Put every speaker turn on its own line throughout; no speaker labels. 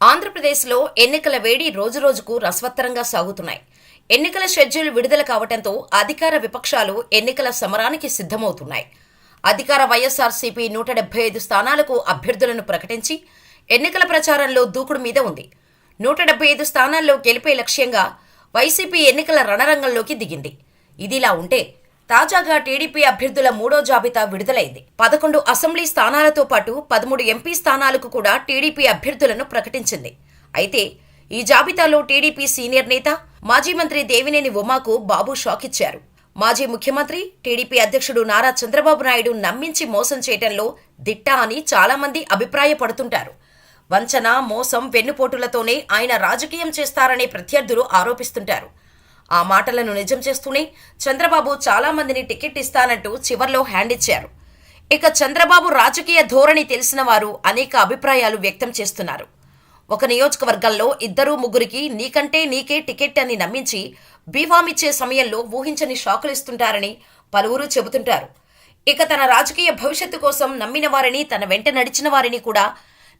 ఆంధ్రప్రదేశ్లో ఎన్నికల వేడి రోజురోజుకు రసవత్తరంగా సాగుతున్నాయి. ఎన్నికల షెడ్యూల్ విడుదల కావడంతో అధికార విపక్షాలు ఎన్నికల సమరానికి సిద్ధమవుతున్నాయి. అధికార వైఎస్ఆర్సీపీ నూట డెబ్బై ఐదు స్థానాలకు అభ్యర్థులను ప్రకటించి ఎన్నికల ప్రచారంలో దూకుడు మీద ఉంది. నూట డెబ్బై ఐదు స్థానాల్లో గెలిపే లక్ష్యంగా వైసీపీ ఎన్నికల రణరంగంలోకి దిగింది. ఇదిలా ఉంటే తాజాగా టీడీపీ అభ్యర్థుల మూడో జాబితా విడుదలైంది. పదకొండు అసెంబ్లీ స్థానాలతో పాటు పదమూడు ఎంపీ స్థానాలకు కూడా టీడీపీ అభ్యర్థులను ప్రకటించింది. అయితే ఈ జాబితాలో టీడీపీ సీనియర్ నేత మాజీ మంత్రి దేవినేని ఉమాకు బాబు షాక్ ఇచ్చారు మాజీ ముఖ్యమంత్రి టీడీపీ అధ్యక్షుడు నారా చంద్రబాబు నాయుడు నమ్మించి మోసం చేయటంలో దిట్ట అని చాలామంది అభిప్రాయపడుతుంటారు. వంచన మోసం వెన్నుపోటులతోనే ఆయన రాజకీయం చేస్తారనే ప్రత్యర్థులు ఆరోపిస్తుంటారు. ఆ మాటలను నిజం చేస్తూనే చంద్రబాబు చాలామందిని టికెట్ ఇస్తానంటూ చివర్లో హ్యాండ్ ఇచ్చారు. ఇక చంద్రబాబు రాజకీయ ధోరణి తెలిసిన వారు అనేక అభిప్రాయాలు వ్యక్తం చేస్తున్నారు. ఒక నియోజకవర్గంలో ఇద్దరు ముగ్గురికి నీకంటే నీకే టికెట్ అని నమ్మించి బీఫామ్ ఇచ్చే సమయంలో ఊహించని షాకులు ఇస్తుంటారని పలువురు చెబుతుంటారు. ఇక తన రాజకీయ భవిష్యత్తు కోసం నమ్మిన వారిని తన వెంట నడిచిన వారిని కూడా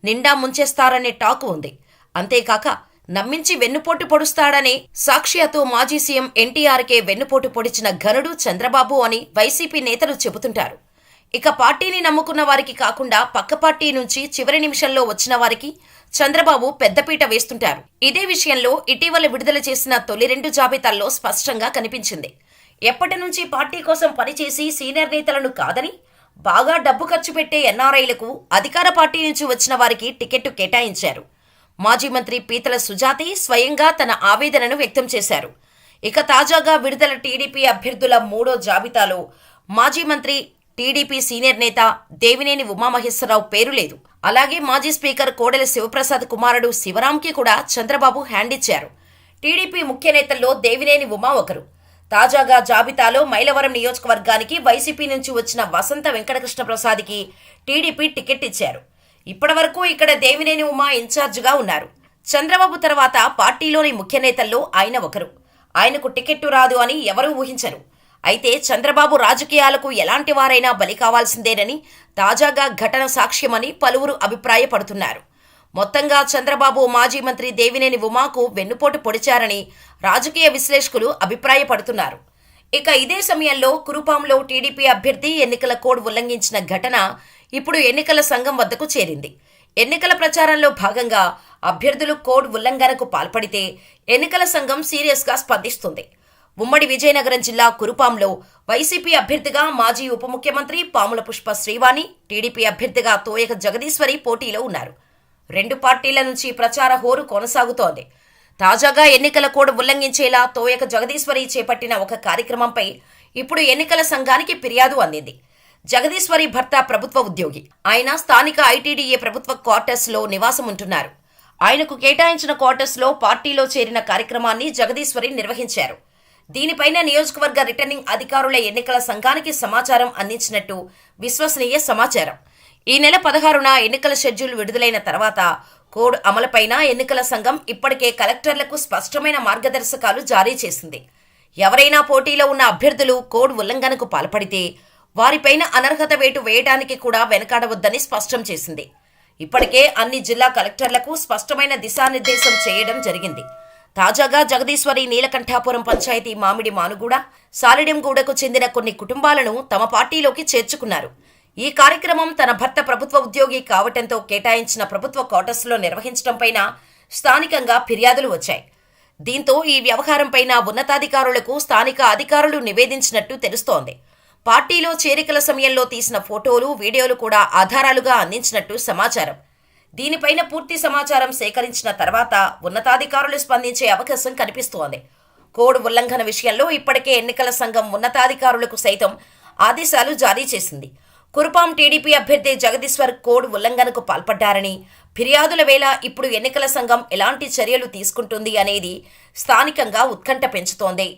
నిండా ముంచేస్తారనే టాక్ ఉంది. అంతేకాక నమ్మించి వెన్నుపోటు పొడుస్తాడని సాక్ష్యతో మాజీ సీఎం ఎన్టీఆర్కే వెన్నుపోటు పొడిచిన ఘనుడు చంద్రబాబు అని వైసీపీ నేతలు చెబుతుంటారు. ఇక పార్టీని నమ్ముకున్న వారికి కాకుండా పక్క పార్టీ నుంచి చివరి నిమిషంలో వచ్చిన వారికి చంద్రబాబు పెద్దపీట వేస్తుంటారు. ఇదే విషయంలో ఇటీవల విడుదల చేసిన తొలి రెండు జాబితాల్లో స్పష్టంగా కనిపించింది. ఎప్పటి నుంచి పార్టీ కోసం పనిచేసి సీనియర్ నేతలను కాదని బాగా డబ్బు ఖర్చు పెట్టే ఎన్ఆర్ఐలకు అధికార పార్టీ నుంచి వచ్చిన వారికి టికెట్టు కేటాయించారు. మాజీ మంత్రి పీతల సుజాతి స్వయంగా తన ఆవేదనను వ్యక్తం చేశారు. ఇక తాజాగా విడుదల టీడీపీ అభ్యర్థుల మూడో జాబితాలో మాజీ మంత్రి టీడీపీ సీనియర్ నేత దేవినేని ఉమామహేశ్వరరావు పేరు లేదు. అలాగే మాజీ స్పీకర్ కోడెల శివప్రసాద్ కుమారుడు శివరాంకి కూడా చంద్రబాబు హ్యాండ్ ఇచ్చారు. టీడీపీ ముఖ్య నేతల్లో దేవినేని ఉమా ఒకరు. తాజాగా జాబితాలో మైలవరం నియోజకవర్గానికి వైసీపీ నుంచి వచ్చిన వసంత వెంకటకృష్ణ ప్రసాద్కి టీడీపీ టికెట్ ఇచ్చారు. ఇప్పటివరకు ఇక్కడ దేవినేని ఉమా ఇన్ఛార్జిగా ఉన్నారు. చంద్రబాబు తర్వాత పార్టీలోని ముఖ్య నేతల్లో ఆయన ఒకరు. ఆయనకు టికెట్టు రాదు అని ఎవరూ ఊహించరు. అయితే చంద్రబాబు రాజకీయాలకు ఎలాంటి వారైనా బలి కావాల్సిందేనని తాజాగా ఘటన సాక్ష్యమని పలువురు అభిప్రాయపడుతున్నారు. మొత్తంగా చంద్రబాబు మాజీ మంత్రి దేవినేని ఉమాకు వెన్నుపోటు పొడిచారని రాజకీయ విశ్లేషకులు అభిప్రాయపడుతున్నారు. ఇక ఇదే సమయంలో కురుపాంలో టీడీపీ అభ్యర్థి ఎన్నికల కోడ్ ఉల్లంఘించిన ఘటన ఇప్పుడు ఎన్నికల సంఘం వద్దకు చేరింది. ఎన్నికల ప్రచారంలో భాగంగా అభ్యర్థులు కోడ్ ఉల్లంఘనకు పాల్పడితే ఎన్నికల సంఘం సీరియస్గా స్పందిస్తుంది. ఉమ్మడి విజయనగరం జిల్లా కురుపాంలో వైసీపీ అభ్యర్థిగా మాజీ ఉప ముఖ్యమంత్రి పాముల పుష్ప శ్రీవాణి టీడీపీ అభ్యర్థిగా తోయక జగదీశ్వరి పోటీలో ఉన్నారు. రెండు పార్టీల నుంచి ప్రచార హోరు కొనసాగుతోంది. తాజాగా ఎన్నికల కోడ్ ఉల్లంఘించేలా తోయక జగదీశ్వరి చేపట్టిన ఒక కార్యక్రమంపై ఇప్పుడు ఎన్నికల సంఘానికి ఫిర్యాదు అందింది. జగదీశ్వరి భర్త ప్రభుత్వ ఉద్యోగి. ఆయన స్థానిక ఐటీడీఏ ప్రభుత్వ క్వార్టర్స్లో నివాసం ఉంటున్నారు ఆయనకు కేటాయించిన క్వార్టర్స్లో పార్టీలో చేరిన కార్యక్రమాన్ని జగదీశ్వరి నిర్వహించారు. దీనిపైన నియోజకవర్గ రిటర్నింగ్ అధికారుల ఎన్నికల సంఘానికి సమాచారం అందించినట్టు విశ్వసనీయ సమాచారం. ఈ నెల పదహారున ఎన్నికల షెడ్యూల్ విడుదలైన తర్వాత కోడ్ అమలుపైన ఎన్నికల సంఘం ఇప్పటికే కలెక్టర్లకు స్పష్టమైన మార్గదర్శకాలు జారీ చేసింది. ఎవరైనా పోటీలో ఉన్న అభ్యర్థులు కోడ్ ఉల్లంఘనకు పాల్పడితే వారిపైన అనర్హత వేటు వేయడానికి కూడా వెనకాడవద్దని స్పష్టం చేసింది. ఇప్పటికే అన్ని జిల్లా కలెక్టర్లకు స్పష్టమైన దిశానిర్దేశం చేయడం జరిగింది. తాజాగా జగదీశ్వరి నీలకంఠాపురం పంచాయతీ మామిడి మానుగూడ సాలిడెంగూడకు చెందిన కొన్ని కుటుంబాలను తమ పార్టీలోకి చేర్చుకున్నారు. ఈ కార్యక్రమం తన భర్త ప్రభుత్వ ఉద్యోగి కావటంతో కేటాయించిన ప్రభుత్వ క్వార్టర్స్లో నిర్వహించడంపైన స్థానికంగా ఫిర్యాదులు వచ్చాయి. దీంతో ఈ వ్యవహారంపైన ఉన్నతాధికారులకు స్థానిక అధికారులు నివేదించినట్టు తెలుస్తోంది. పార్టీలో చేరికల సమయంలో తీసిన ఫోటోలు వీడియోలు కూడా ఆధారాలుగా అందించినట్టు సమాచారం. దీనిపైన పూర్తి సమాచారం సేకరించిన తర్వాత ఉన్నతాధికారులు స్పందించే అవకాశం కనిపిస్తోంది. కోడ్ ఉల్లంఘన విషయంలో ఇప్పటికే ఎన్నికల సంఘం ఉన్నతాధికారులకు సైతం ఆదేశాలు జారీ చేసింది. కురుపాం టీడీపీ అభ్యర్థి జగదీశ్వర్ కోడ్ ఉల్లంఘనకు పాల్పడ్డారని ఫిర్యాదుల వేళ ఇప్పుడు ఎన్నికల సంఘం ఎలాంటి చర్యలు తీసుకుంటుంది అనేది స్థానికంగా ఉత్కంఠ పెంచుతోంది.